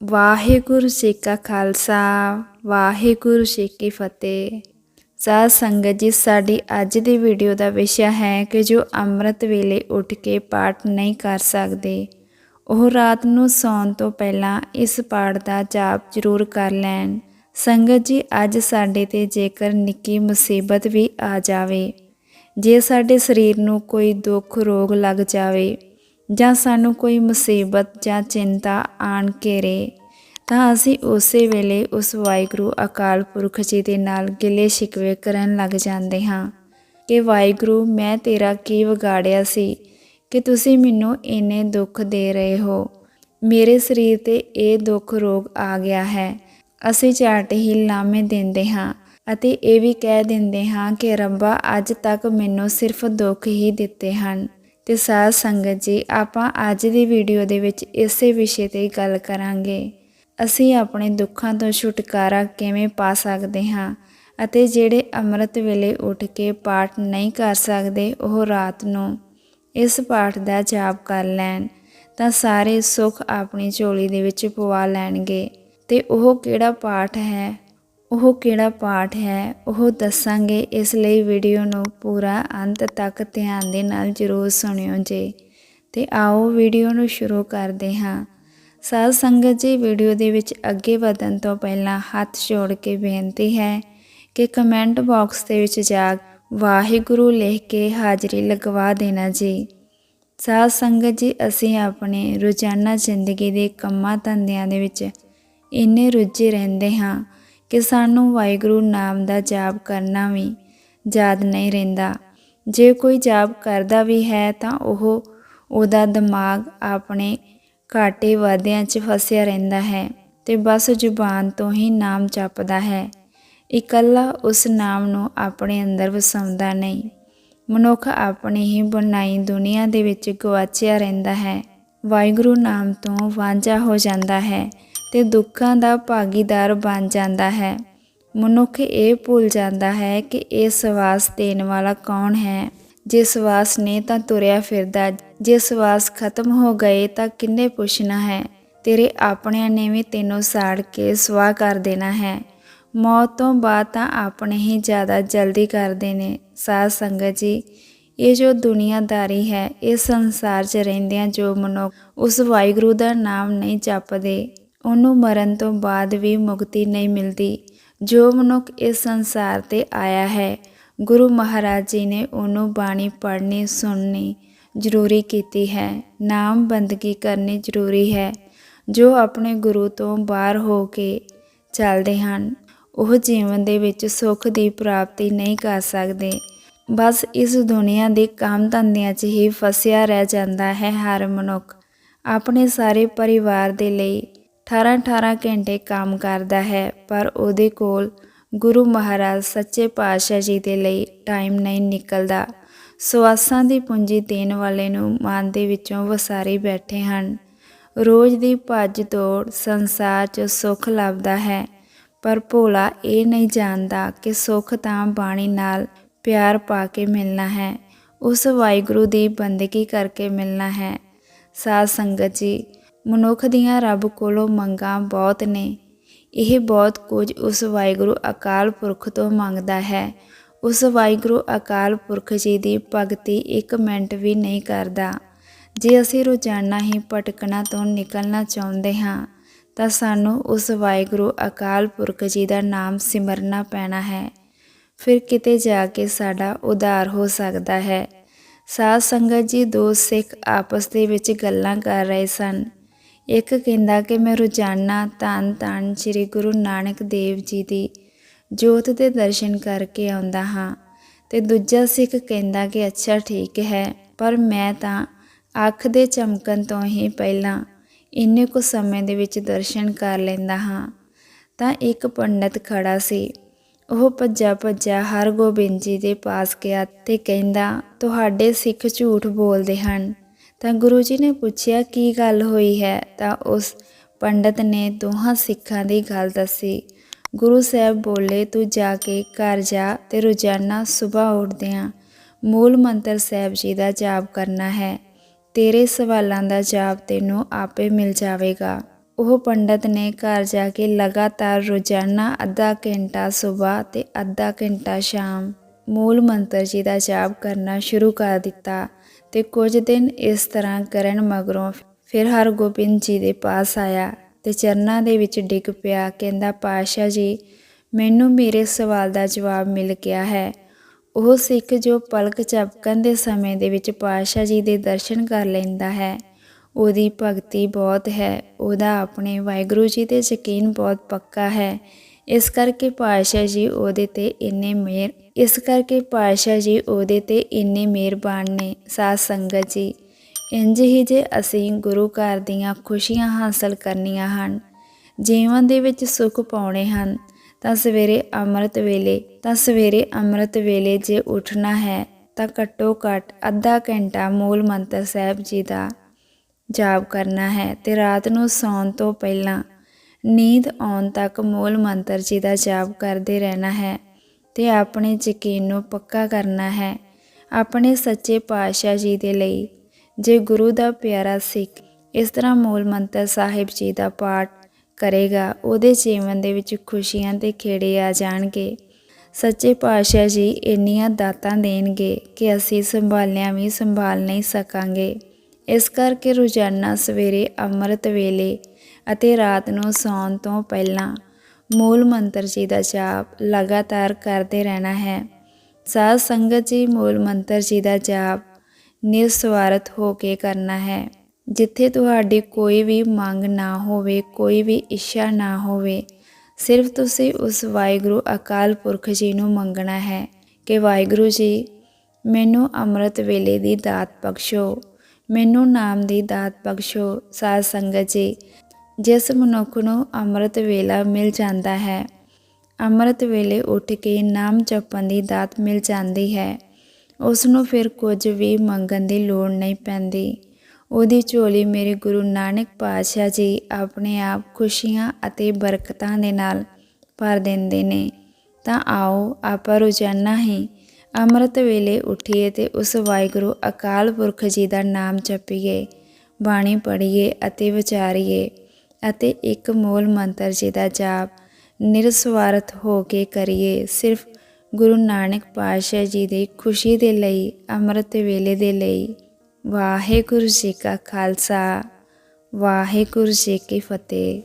ਵਾਹਿਗੁਰੂ ਜੀ ਕਾ ਖਾਲਸਾ ਵਾਹਿਗੁਰੂ ਜੀ ਕੀ ਫਤਿਹ ਸਾਧ ਸੰਗਤ ਜੀ ਸਾਡੀ ਅੱਜ ਦੀ ਵੀਡੀਓ ਦਾ ਵਿਸ਼ਾ ਹੈ ਕਿ ਜੋ ਅੰਮ੍ਰਿਤ ਵੇਲੇ ਉੱਠ ਕੇ ਪਾਠ ਨਹੀਂ ਕਰ ਸਕਦੇ ਉਹ ਰਾਤ ਨੂੰ ਸੌਣ ਤੋਂ ਪਹਿਲਾਂ ਇਸ ਪਾਠ ਦਾ ਜਾਪ ਜ਼ਰੂਰ ਕਰ ਲੈਣ ਸੰਗਤ ਜੀ ਅੱਜ ਸਾਡੇ ਤੇ ਜੇਕਰ ਨਿੱਕੀ ਮੁਸੀਬਤ ਵੀ ਆ ਜਾਵੇ ਜੇ ਸਾਡੇ ਸਰੀਰ ਨੂੰ ਕੋਈ ਦੁੱਖ ਰੋਗ ਲੱਗ ਜਾਵੇ ਜਾਂ ਸਾਨੂੰ ਕੋਈ ਮੁਸੀਬਤ ਜਾਂ ਚਿੰਤਾ ਆਣ ਘੇਰੇ, ਤਾਂ ਅਸੀਂ ਉਸੇ ਵੇਲੇ ਉਸ ਵਾਹਿਗੁਰੂ ਅਕਾਲ ਪੁਰਖ ਜੀ ਦੇ ਨਾਲ ਗਿਲੇ ਸ਼ਿਕਵੇ ਕਰਨ ਲੱਗ ਜਾਂਦੇ ਹਾਂ ਕਿ, ਵਾਹਿਗੁਰੂ, ਮੈਂ ਤੇਰਾ ਕੀ ਵਿਗਾੜਿਆ ਸੀ? ਕਿ ਤੁਸੀਂ ਮੈਨੂੰ ਇੰਨੇ ਦੁੱਖ ਦੇ ਰਹੇ ਹੋ? ਮੇਰੇ ਸਰੀਰ ਤੇ ਇਹ ਦੁੱਖ ਰੋਗ ਆ ਗਿਆ ਹੈ। ਅਸੀਂ ਝਾਟ ਹੀ ਲਾਮੇ ਦਿੰਦੇ ਹਾਂ ਅਤੇ ਇਹ ਵੀ ਕਹਿ ਦਿੰਦੇ ਹਾਂ ਕਿ, ਰੱਬਾ, ਅੱਜ ਤੱਕ ਮੈਨੂੰ ਸਿਰਫ ਦੁੱਖ ਹੀ ਦਿੱਤੇ ਹਨ। ਤੇ ਸਾਧ ਸੰਗਤ ਜੀ, ਆਪਾਂ ਅੱਜ ਦੀ ਵੀਡੀਓ ਦੇ ਵਿੱਚ ਇਸੇ ਵਿਸ਼ੇ ਤੇ ਗੱਲ ਕਰਾਂਗੇ। ਅਸੀਂ ਆਪਣੇ ਦੁੱਖਾਂ ਤੋਂ ਛੁਟਕਾਰਾ ਕਿਵੇਂ ਪਾ ਸਕਦੇ ਹਾਂ ਅਤੇ ਜਿਹੜੇ ਅੰਮ੍ਰਿਤ ਵੇਲੇ ਉੱਠ ਕੇ ਪਾਠ ਨਹੀਂ ਕਰ ਸਕਦੇ, ਉਹ ਰਾਤ ਨੂੰ ਇਸ ਪਾਠ ਦਾ ਜਾਪ ਕਰ ਲੈਣ, ਤਾਂ ਸਾਰੇ ਸੁੱਖ ਆਪਣੀ ਝੋਲੀ ਦੇ ਵਿੱਚ ਪਵਾ ਲੈਣਗੇ। ਤੇ ਉਹ ਕਿਹੜਾ ਪਾਠ ਹੈ? ਉਹ ਕਿਹੜਾ ਪਾਠ ਹੈ, ਉਹ ਦੱਸਾਂਗੇ। ਇਸ ਲਈ ਵੀਡੀਓ ਨੂੰ ਪੂਰਾ ਅੰਤ ਤੱਕ ਧਿਆਨ ਦੇ ਨਾਲ ਜ਼ਰੂਰ ਸੁਣਿਓ ਜੀ। ਤੇ ਆਓ ਵੀਡੀਓ ਨੂੰ ਸ਼ੁਰੂ ਕਰਦੇ ਹਾਂ। ਸਾਧ ਸੰਗਤ ਜੀ ਵੀਡੀਓ ਦੇ ਵਿੱਚ ਅੱਗੇ ਵਧਣ ਤੋਂ ਪਹਿਲਾਂ ਹੱਥ ਜੋੜ ਕੇ ਬੇਨਤੀ ਹੈ ਕਿ ਕਮੈਂਟ ਬਾਕਸ ਦੇ ਵਿੱਚ ਜਾ ਵਾਹਿਗੁਰੂ ਲਿਖ ਕੇ ਹਾਜ਼ਰੀ ਲਗਵਾ ਦੇਣਾ ਜੀ। ਸਾਧ ਸੰਗਤ ਜੀ, ਅਸੀਂ ਆਪਣੇ ਰੋਜ਼ਾਨਾ ਜ਼ਿੰਦਗੀ ਦੇ ਕੰਮਾਂ ਧੰਦਿਆਂ ਦੇ ਵਿੱਚ ਇੰਨੇ ਰੁੱਝੇ ਰਹਿੰਦੇ ਹਾਂ। ਕਿ ਸਾਨੂੰ ਵਾਹਿਗੁਰੂ ਨਾਮ ਦਾ ਜਾਪ ਕਰਨਾ ਵੀ ਯਾਦ ਨਹੀਂ ਰਹਿੰਦਾ। ਜੇ ਕੋਈ ਜਾਪ ਕਰਦਾ ਵੀ ਹੈ ਤਾਂ ਉਹ ਉਹਦਾ ਦਿਮਾਗ ਆਪਣੇ ਘਾਟੇ ਵਾਦਿਆਂ 'ਚ ਫਸਿਆ ਰਹਿੰਦਾ ਹੈ ਤੇ ਬਸ ਜ਼ੁਬਾਨ ਤੋਂ ਹੀ ਨਾਮ ਜਪਦਾ ਹੈ। ਇਕੱਲਾ ਉਸ ਨਾਮ ਨੂੰ ਆਪਣੇ ਅੰਦਰ ਵਸਾਉਂਦਾ ਨਹੀਂ। ਮਨੁੱਖ ਆਪਣੀ ਹੀ ਬਣਾਈ ਦੁਨੀਆ ਦੇ ਵਿੱਚ ਗਵਾਚਿਆ ਰਹਿੰਦਾ ਹੈ। ਵਾਹਿਗੁਰੂ ਨਾਮ ਤੋਂ ਵਾਂਝਾ ਹੋ ਜਾਂਦਾ ਹੈ। ਤੇ ਦੁੱਖਾਂ ਦਾ ਭਾਗੀਦਾਰ ਬਣ ਜਾਂਦਾ ਹੈ। ਮਨੁੱਖ ਇਹ ਭੁੱਲ ਜਾਂਦਾ ਹੈ ਕਿ ਇਹ ਸਵਾਸ ਦੇਣ ਵਾਲਾ ਕੌਣ ਹੈ। ਜੇ ਸਵਾਸ ਨੇ ਤਾਂ ਤੁਰਿਆ ਫਿਰਦਾ, ਜੇ ਸਵਾਸ ਖਤਮ ਹੋ ਗਏ ਤਾਂ ਕਿੰਨੇ ਪੁੱਛਣਾ ਹੈ। ਤੇਰੇ ਆਪਣਿਆਂ ਨੇ ਵੀ ਤੈਨੂੰ ਸਾੜ ਕੇ ਸਵਾਹ ਕਰ ਦੇਣਾ ਹੈ। ਮੌਤ ਤੋਂ ਬਾਅਦ ਤਾਂ ਆਪਣੇ ਹੀ ਜ਼ਿਆਦਾ ਜਲਦੀ ਕਰਦੇ ਨੇ। ਸਾਧ ਸੰਗਤ ਜੀ, ਇਹ ਜੋ ਦੁਨੀਆਦਾਰੀ ਹੈ, ਇਹ ਸੰਸਾਰ 'ਚ ਰਹਿੰਦਿਆਂ ਜੋ ਮਨੁੱਖ ਉਸ ਵਾਹਿਗੁਰੂ ਦਾ ਨਾਮ ਨਹੀਂ ਜਪਦੇ ਉਹਨੂੰ ਮਰਨ ਤੋਂ ਬਾਅਦ ਵੀ ਮੁਕਤੀ ਨਹੀਂ ਮਿਲਦੀ। ਜੋ ਮਨੁੱਖ ਇਸ ਸੰਸਾਰ ਤੇ ਆਇਆ ਹੈ, ਗੁਰੂ ਮਹਾਰਾਜ ਜੀ ਨੇ ਉਹਨੂੰ ਬਾਣੀ ਪੜ੍ਹਨੀ, ਸੁਣਨੀ ਜ਼ਰੂਰੀ ਕੀਤੀ ਹੈ। ਨਾਮ ਬੰਦਗੀ ਕਰਨੀ ਜ਼ਰੂਰੀ ਹੈ। ਜੋ ਆਪਣੇ ਗੁਰੂ ਤੋਂ ਬਾਹਰ ਹੋ ਕੇ ਚੱਲਦੇ ਹਨ, ਉਹ ਜੀਵਨ ਦੇ ਵਿੱਚ ਸੁੱਖ ਦੀ ਪ੍ਰਾਪਤੀ ਨਹੀਂ ਕਰ ਸਕਦੇ। ਬਸ ਇਸ ਦੁਨੀਆ ਦੇ ਕੰਮ ਧੰਦਿਆਂ 'ਚ ਹੀ ਫਸਿਆ ਰਹਿ ਜਾਂਦਾ ਹੈ ਹਰ ਮਨੁੱਖ। ਆਪਣੇ ਸਾਰੇ ਪਰਿਵਾਰ ਦੇ ਲਈ 18-18 ਘੰਟੇ ਕੰਮ ਕਰਦਾ ਹੈ, ਪਰ ਉਹਦੇ ਕੋਲ ਗੁਰੂ ਮਹਾਰਾਜ ਸੱਚੇ ਪਾਤਸ਼ਾਹ ਜੀ ਦੇ ਲਈ ਟਾਈਮ ਨਹੀਂ ਨਿਕਲਦਾ। ਸਵਾਸਾਂ ਦੀ ਪੂੰਜੀ ਦੇਣ ਵਾਲੇ ਨੂੰ ਮਨ ਦੇ ਵਿੱਚੋਂ ਵਸਾਰੀ ਬੈਠੇ ਹਨ। ਰੋਜ਼ ਦੀ ਭੱਜ ਦੌੜ ਸੰਸਾਰ 'ਚ ਸੁੱਖ ਲੱਭਦਾ ਹੈ, ਪਰ ਭੋਲਾ ਇਹ ਨਹੀਂ ਜਾਣਦਾ ਕਿ ਸੁੱਖ ਤਾਂ ਬਾਣੀ ਨਾਲ ਪਿਆਰ ਪਾ ਕੇ ਮਿਲਣਾ ਹੈ, ਉਸ ਵਾਹਿਗੁਰੂ ਦੀ ਬੰਦਗੀ ਕਰਕੇ ਮਿਲਣਾ ਹੈ। ਸਾਧ ਸੰਗਤ ਜੀ ਮਨੁੱਖ ਦੀਆਂ ਰੱਬ ਕੋਲੋਂ ਮੰਗਾਂ ਬਹੁਤ ਨੇ। ਇਹ ਬਹੁਤ ਕੁਝ ਉਸ ਵਾਹਿਗੁਰੂ ਅਕਾਲ ਪੁਰਖ ਤੋਂ ਮੰਗਦਾ ਹੈ। ਉਸ ਵਾਹਿਗੁਰੂ ਅਕਾਲ ਪੁਰਖ ਜੀ ਦੀ ਭਗਤੀ ਇੱਕ ਮਿੰਟ ਵੀ ਨਹੀਂ ਕਰਦਾ। ਜੇ ਅਸੀਂ ਰੋਜ਼ਾਨਾ ਹੀ ਭਟਕਣਾ ਤੋਂ ਨਿਕਲਣਾ ਚਾਹੁੰਦੇ ਹਾਂ, ਤਾਂ ਸਾਨੂੰ ਉਸ ਵਾਹਿਗੁਰੂ ਅਕਾਲ ਪੁਰਖ ਜੀ ਦਾ ਨਾਮ ਸਿਮਰਨਾ ਪੈਣਾ ਹੈ। ਫਿਰ ਕਿਤੇ ਜਾ ਕੇ ਸਾਡਾ ਉਧਾਰ ਹੋ ਸਕਦਾ ਹੈ। ਸਾਧ ਸੰਗਤ ਜੀ ਦੋ ਸਿੱਖ ਆਪਸ ਦੇ ਵਿੱਚ ਗੱਲਾਂ ਕਰ ਰਹੇ ਸਨ। ਇੱਕ ਕਹਿੰਦਾ ਕਿ ਮੈਂ ਰੋਜ਼ਾਨਾ ਤਨ ਤਨ ਸ੍ਰੀ ਗੁਰੂ ਨਾਨਕ ਦੇਵ ਜੀ ਦੀ ਜੋਤ ਦੇ ਦਰਸ਼ਨ ਕਰਕੇ ਆਉਂਦਾ ਹਾਂ ਤੇ ਦੂਜਾ ਸਿੱਖ ਕਹਿੰਦਾ ਕਿ ਅੱਛਾ ਠੀਕ ਹੈ, ਪਰ ਮੈਂ ਤਾਂ ਅੱਖ ਦੇ ਚਮਕਣ ਤੋਂ ਹੀ ਪਹਿਲਾਂ ਇੰਨੇ ਕੁ ਸਮੇਂ ਦੇ ਵਿੱਚ ਦਰਸ਼ਨ ਕਰ ਲੈਂਦਾ ਹਾਂ। ਤਾਂ ਇੱਕ ਪੰਡਤ ਖੜਾ ਸੀ। ਉਹ ਭੱਜਾ ਭੱਜਾ ਹਰਗੋਬਿੰਦ ਜੀ ਦੇ ਪਾਸ ਗਿਆ ਤੇ ਕਹਿੰਦਾ, ਤੁਹਾਡੇ ਸਿੱਖ ਝੂਠ ਬੋਲਦੇ ਹਨ। ਤਾਂ ਗੁਰੂ ਜੀ ਨੇ ਪੁੱਛਿਆ, ਕੀ ਗੱਲ ਹੋਈ ਹੈ? ਤਾਂ ਉਸ ਪੰਡਤ ਨੇ ਦੋਹਾਂ ਸਿੱਖਾਂ ਦੀ ਗੱਲ ਦੱਸੀ। ਗੁਰੂ ਸਾਹਿਬ ਬੋਲੇ, ਤੂੰ ਜਾ ਕੇ ਘਰ ਜਾ ਤੇ ਰੋਜ਼ਾਨਾ ਸਵੇਰ ਉੱਠਦਿਆਂ ਮੂਲ ਮੰਤਰ ਸਾਹਿਬ ਜੀ ਦਾ ਜਾਪ ਕਰਨਾ ਹੈ। ਤੇਰੇ ਸਵਾਲਾਂ ਦਾ ਜਵਾਬ ਤੈਨੂੰ ਆਪੇ ਮਿਲ ਜਾਵੇਗਾ। ਉਹ ਪੰਡਤ ਨੇ ਘਰ ਜਾ ਕੇ ਲਗਾਤਾਰ ਰੋਜ਼ਾਨਾ ਅੱਧਾ ਘੰਟਾ ਸਵੇਰ ਤੇ ਅੱਧਾ ਘੰਟਾ ਸ਼ਾਮ ਮੂਲ ਮੰਤਰ ਜੀ ਦਾ ਜਾਪ ਕਰਨਾ ਸ਼ੁਰੂ ਕਰ ਦਿੱਤਾ ਤੇ ਕੁਝ ਦਿਨ ਇਸ ਤਰ੍ਹਾਂ ਕਰਨ ਮਗਰੋਂ ਫਿਰ ਹਰਗੋਬਿੰਦ ਜੀ ਦੇ ਪਾਸ ਆਇਆ ਤੇ ਚਰਨਾਂ ਦੇ ਵਿੱਚ ਡਿੱਗ ਪਿਆ, ਕਹਿੰਦਾ ਪਾਸ਼ਾ ਜੀ, ਮੈਨੂੰ ਮੇਰੇ ਸਵਾਲ ਦਾ ਜਵਾਬ ਮਿਲ ਗਿਆ ਹੈ। ਉਹ ਸਿੱਖ ਜੋ ਪਲਕ ਝਪਕਣ ਦੇ ਸਮੇਂ ਦੇ ਵਿੱਚ ਪਾਸ਼ਾ ਜੀ ਦੇ ਦਰਸ਼ਨ ਕਰ ਲੈਂਦਾ ਹੈ। ਉਹਦੀ ਭਗਤੀ ਬਹੁਤ ਹੈ, ਉਹਦਾ ਆਪਣੇ ਵਾਹਿਗੁਰੂ ਜੀ ਤੇ ਯਕੀਨ ਬਹੁਤ ਪੱਕਾ ਹੈ ਇਸ ਕਰਕੇ ਪਾਤਸ਼ਾਹ ਜੀ ਉਹਦੇ ਤੇ ਇੰਨੇ ਮਿਹਰ, ਇਸ ਕਰਕੇ ਪਾਤਸ਼ਾਹ ਜੀ ਉਹਦੇ ਤੇ ਇੰਨੇ ਮਿਹਰਬਾਨ ਨੇ ਸਾਧ ਸੰਗਤ ਜੀ। ਇੰਜ ਹੀ ਜੇ ਅਸੀਂ ਗੁਰੂ ਘਰ ਦੀਆਂ ਖੁਸ਼ੀਆਂ ਹਾਸਲ ਕਰਨੀਆਂ ਹਨ, ਜੀਵਨ ਦੇ ਵਿੱਚ ਸੁੱਖ ਪਾਉਣੇ ਹਨ, ਤਾਂ ਸਵੇਰੇ ਅੰਮ੍ਰਿਤ ਵੇਲੇ, ਤਾਂ ਸਵੇਰੇ ਅੰਮ੍ਰਿਤ ਵੇਲੇ ਜੇ ਉੱਠਣਾ ਹੈ, ਤਾਂ ਘੱਟੋ ਘੱਟ ਅੱਧਾ ਘੰਟਾ ਮੂਲ ਮੰਤਰ ਸਾਹਿਬ ਜੀ ਦਾ ਜਾਪ ਕਰਨਾ ਹੈ ਤੇ ਰਾਤ ਨੂੰ ਸੌਣ ਤੋਂ ਪਹਿਲਾਂ ਨੀਂਦ ਆਉਣ ਤੱਕ ਮੂਲ ਮੰਤਰ ਜੀ ਦਾ ਜਾਪ ਕਰਦੇ ਰਹਿਣਾ ਹੈ ਤੇ ਆਪਣੇ ਯਕੀਨ ਨੂੰ ਪੱਕਾ ਕਰਨਾ ਹੈ। ਆਪਣੇ ਸੱਚੇ ਪਾਤਸ਼ਾਹ ਜੀ ਦੇ ਲਈ ਜੇ ਗੁਰੂ ਦਾ ਪਿਆਰਾ ਸਿੱਖ ਇਸ ਤਰ੍ਹਾਂ ਮੂਲ ਮੰਤਰ ਸਾਹਿਬ ਜੀ ਦਾ ਪਾਠ ਕਰੇਗਾ, ਉਹਦੇ ਜੀਵਨ ਦੇ ਵਿੱਚ ਖੁਸ਼ੀਆਂ ਤੇ ਖੇੜੇ ਆ ਜਾਣਗੇ। ਸੱਚੇ ਪਾਤਸ਼ਾਹ ਜੀ ਇੰਨੀਆਂ ਦਾਤਾਂ ਦੇਣਗੇ ਕਿ ਅਸੀਂ ਸੰਭਾਲਿਆਂ ਵੀ ਸੰਭਾਲ ਨਹੀਂ ਸਕਾਂਗੇ। ਇਸ ਕਰਕੇ ਰੋਜ਼ਾਨਾ ਸਵੇਰੇ ਅੰਮ੍ਰਿਤ ਵੇਲੇ ਅਤੇ ਰਾਤ ਨੂੰ ਸੌਣ ਤੋਂ ਪਹਿਲਾਂ ਮੂਲ ਮੰਤਰ ਜੀ ਦਾ ਜਾਪ ਲਗਾਤਾਰ ਕਰਦੇ ਰਹਿਣਾ ਹੈ। ਸਾਧ ਸੰਗਤ ਜੀ ਮੂਲ ਮੰਤਰ ਜੀ ਦਾ ਜਾਪ ਨਿਰਸਵਾਰਥ ਹੋ ਕੇ ਕਰਨਾ ਹੈ। ਜਿੱਥੇ ਤੁਹਾਡੀ ਕੋਈ ਵੀ ਮੰਗ ਨਾ ਹੋਵੇ, ਕੋਈ ਵੀ ਇੱਛਾ ਨਾ ਹੋਵੇ, ਸਿਰਫ ਤੁਸੀਂ ਉਸ ਵਾਹਿਗੁਰੂ ਅਕਾਲ ਪੁਰਖ ਜੀ ਨੂੰ ਮੰਗਣਾ ਹੈ ਕਿ ਵਾਹਿਗੁਰੂ ਜੀ, ਮੈਨੂੰ ਅੰਮ੍ਰਿਤ ਵੇਲੇ ਦੀ ਦਾਤ ਬਖਸ਼ੋ, ਮੈਨੂੰ ਨਾਮ ਦੀ ਦਾਤ ਬਖਸ਼ੋ, ਸਾਧ ਸੰਗਤ ਜੀ। ਜਿਸ ਮਨੁੱਖ ਨੂੰ ਅੰਮ੍ਰਿਤ ਵੇਲਾ ਮਿਲ ਜਾਂਦਾ ਹੈ, ਅੰਮ੍ਰਿਤ ਵੇਲੇ ਉੱਠ ਕੇ ਨਾਮ ਜਪਣ ਦੀ ਦਾਤ ਮਿਲ ਜਾਂਦੀ ਹੈ। ਉਸ ਨੂੰ ਫਿਰ ਕੁਝ ਵੀ ਮੰਗਣ ਦੀ ਲੋੜ ਨਹੀਂ ਪੈਂਦੀ। ਉਹਦੀ ਝੋਲੀ ਮੇਰੇ ਗੁਰੂ ਨਾਨਕ ਪਾਤਸ਼ਾਹ ਜੀ ਆਪਣੇ ਆਪ ਖੁਸ਼ੀਆਂ ਅਤੇ ਬਰਕਤਾਂ ਦੇ ਨਾਲ ਭਰ ਦਿੰਦੇ ਨੇ। ਤਾਂ ਆਓ ਆਪਾਂ ਰੋਜ਼ਾਨਾ ਹੀ ਅੰਮ੍ਰਿਤ ਵੇਲੇ ਉੱਠੀਏ ਤੇ ਉਸ ਵਾਹਿਗੁਰੂ ਅਕਾਲ ਪੁਰਖ ਜੀ ਦਾ ਨਾਮ ਜਪੀਏ, ਬਾਣੀ ਪੜ੍ਹੀਏ ਅਤੇ ਵਿਚਾਰੀਏ। ਅਤੇ ਇੱਕ ਮੂਲ ਮੰਤਰ ਜੀ ਦਾ ਜਾਪ ਨਿਰਸਵਾਰਥ ਹੋ ਕੇ ਕਰੀਏ। ਸਿਰਫ ਗੁਰੂ ਨਾਨਕ ਪਾਤਸ਼ਾਹ ਜੀ ਦੀ ਖੁਸ਼ੀ ਦੇ ਲਈ, ਅੰਮ੍ਰਿਤ ਵੇਲੇ ਦੇ ਲਈ, ਵਾਹਿਗੁਰੂ ਜੀ ਕਾ ਖਾਲਸਾ, ਵਾਹਿਗੁਰੂ ਜੀ ਕੀ ਫਤਿਹ।